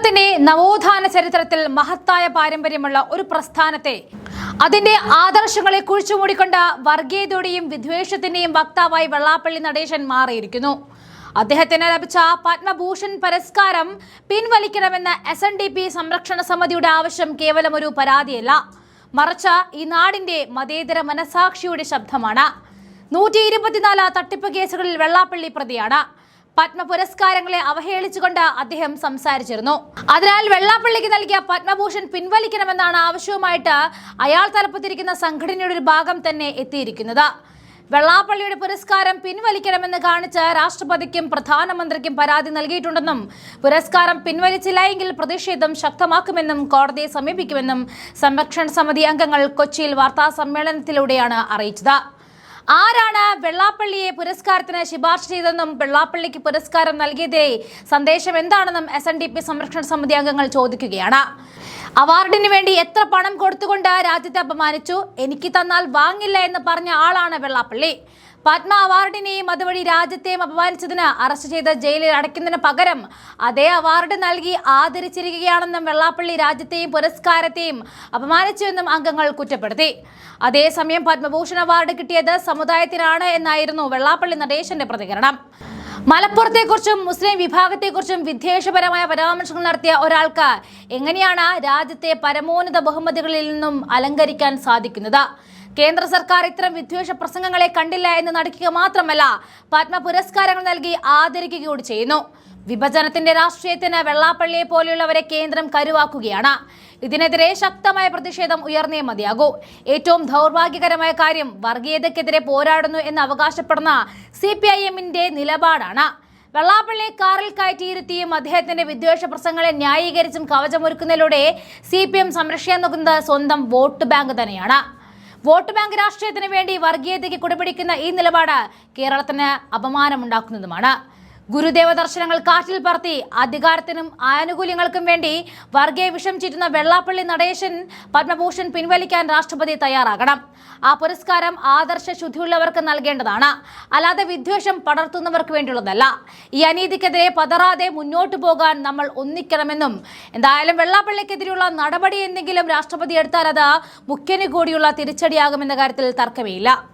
കേരളത്തിന്റെ നവോത്ഥാന ചരിത്രത്തിൽ മഹത്തായ പാരമ്പര്യമുള്ള ഒരു പ്രസ്ഥാനത്തെ അതിന്റെ ആദർശങ്ങളെ കുഴിച്ചുമൂടിക്കൊണ്ട് വർഗീയതയുടെയും വിദ്വേഷത്തിന്റെയും വക്താവായി വെള്ളാപ്പള്ളി നടേശൻ മാറിയിരിക്കുന്നു. അദ്ദേഹത്തിന് ലഭിച്ച പത്മഭൂഷൺ പുരസ്കാരം പിൻവലിക്കണമെന്ന എസ് എൻ ഡി പി സംരക്ഷണ സമിതിയുടെ ആവശ്യം കേവലം ഒരു പരാതിയല്ല. മറിച്ച് ഈ നാടിന്റെ മതേതര മനസാക്ഷിയുടെ ശബ്ദമാണ്. നൂറ്റി ഇരുപത്തിനാല് തട്ടിപ്പ് കേസുകളിൽ വെള്ളാപ്പള്ളി പ്രതിയാണ്. പത്മ പുരസ്കാരങ്ങളെ അവഹേളിച്ചുകൊണ്ട് അദ്ദേഹം സംസാരിച്ചിരുന്നു. അതിനാൽ വെള്ളാപ്പള്ളിക്ക് നൽകിയ പത്മഭൂഷൺ പിൻവലിക്കണമെന്നാണ് ആവശ്യവുമായിട്ട് അയാൾ തലപ്പത്തിരിക്കുന്ന സംഘടനയുടെ ഒരു ഭാഗം തന്നെ എത്തിയിരിക്കുന്നത്. വെള്ളാപ്പള്ളിയുടെ പുരസ്കാരം പിൻവലിക്കണമെന്ന് കാണിച്ച് രാഷ്ട്രപതിക്കും പ്രധാനമന്ത്രിക്കും പരാതി നൽകിയിട്ടുണ്ടെന്നും പുരസ്കാരം പിൻവലിച്ചില്ല എങ്കിൽ പ്രതിഷേധം ശക്തമാക്കുമെന്നും കോടതിയെ സമീപിക്കുമെന്നും സംരക്ഷണ സമിതി അംഗങ്ങൾ കൊച്ചിയിൽ വാർത്താ സമ്മേളനത്തിലൂടെയാണ് അറിയിച്ചത്. ആരാണ് വെള്ളാപ്പള്ളിയെ പുരസ്കാരത്തിന് ശുപാർശ ചെയ്തെന്നും പിള്ളാപ്പള്ളിക്ക് പുരസ്കാരം നൽകിയതേ സന്ദേശം എന്താണെന്നും എസ് എൻ ഡി പി സംരക്ഷണ സമിതി അംഗങ്ങൾ ചോദിക്കുകയാണ്. അവാർഡിന് വേണ്ടി എത്ര പണം കൊടുത്തുകൊണ്ട് രാജ്യത്തെ അപമാനിച്ചു? എനിക്ക് തന്നാൽ വാങ്ങില്ല എന്ന് പറഞ്ഞ ആളാണ് വെള്ളാപ്പള്ളി. പത്മ അവാർഡിനെയും അതുവഴി രാജ്യത്തെയും അപമാനിച്ചതിന് അറസ്റ്റ് ചെയ്ത് ജയിലിൽ അടയ്ക്കുന്നതിന് പകരം അതേ അവാർഡ് നൽകി ആദരിച്ചിരിക്കുകയാണെന്നും വെള്ളാപ്പള്ളി രാജ്യത്തെയും പുരസ്കാരത്തെയും അപമാനിച്ചുവെന്നും അംഗങ്ങൾ കുറ്റപ്പെടുത്തി. അതേസമയം പത്മഭൂഷൺ അവാർഡ് കിട്ടിയത് സമുദായത്തിനാണ് എന്നായിരുന്നു വെള്ളാപ്പള്ളി നടേശന്റെ പ്രതികരണം. മലപ്പുറത്തെക്കുറിച്ചും മുസ്ലിം വിഭാഗത്തെക്കുറിച്ചും വിദ്വേഷപരമായ പരാമർശങ്ങൾ നടത്തിയ ഒരാൾക്ക് എങ്ങനെയാണ് രാജ്യത്തെ പരമോന്നത ബഹുമതികളിൽ നിന്നും അലങ്കരിക്കാൻ സാധിക്കുന്നത്? കേന്ദ്ര സർക്കാർ ഇത്തരം വിദ്വേഷ പ്രസംഗങ്ങളെ കണ്ടില്ല എന്ന് നടിക്കുക മാത്രമല്ല പത്മ പുരസ്കാരങ്ങൾ നൽകി ആദരിക്കുക കൂടി ചെയ്യുന്നു. വിഭജനത്തിന്റെ രാഷ്ട്രീയത്തിന് വെള്ളാപ്പള്ളിയെ പോലെയുള്ളവരെ കേന്ദ്രം കരുവാക്കുകയാണ്. ഇതിനെതിരെ ശക്തമായ പ്രതിഷേധം ഉയർന്നേ മതിയാകൂ. ഏറ്റവും ദൗർഭാഗ്യകരമായ കാര്യം വർഗീയതക്കെതിരെ പോരാടുന്നു എന്ന് അവകാശപ്പെടുന്ന സി പി ഐ എമ്മിന്റെ നിലപാടാണ്. വെള്ളാപ്പള്ളി കാറിൽ കയറ്റിയിരുത്തിയും അദ്ദേഹത്തിന്റെ വിദ്വേഷ പ്രസംഗങ്ങളെ ന്യായീകരിച്ചും കവചമൊരുക്കുന്നതിലൂടെ സി പി എം സംരക്ഷിക്കാൻ നോക്കുന്നത് സ്വന്തം വോട്ട് ബാങ്ക് തന്നെയാണ്. വോട്ട് ബാങ്ക് രാഷ്ട്രീയത്തിന് വേണ്ടി വർഗീയതയ്ക്ക് കുടിപിടിക്കുന്ന ഈ നിലപാട് കേരളത്തിന് അപമാനമുണ്ടാക്കുന്നതുമാണ്. ഗുരുദേവ ദർശനങ്ങൾ കാറ്റിൽ പറത്തി അധികാരത്തിനും ആനുകൂല്യങ്ങൾക്കും വേണ്ടി വർഗീയ വിഷം ചീറ്റുന്ന വെള്ളാപ്പള്ളി നടേശൻ പത്മഭൂഷൺ പിൻവലിക്കാൻ രാഷ്ട്രപതി തയ്യാറാകണം. ആ പുരസ്കാരം ആദർശ ശുദ്ധിയുള്ളവർക്ക് നൽകേണ്ടതാണ്. അല്ലാതെ വിദ്വേഷം പടർത്തുന്നവർക്ക് വേണ്ടിയുള്ളതല്ല. ഈ അനീതിക്കെതിരെ പതറാതെ മുന്നോട്ടു പോകാൻ നമ്മൾ ഒന്നിക്കണമെന്നും എന്തായാലും വെള്ളാപ്പള്ളിക്കെതിരെയുള്ള നടപടി എന്തെങ്കിലും രാഷ്ട്രപതി എടുത്താൽ അത് മുഖ്യന് കൂടിയുള്ള തിരിച്ചടിയാകുമെന്ന കാര്യത്തിൽ തർക്കമേയില്ല.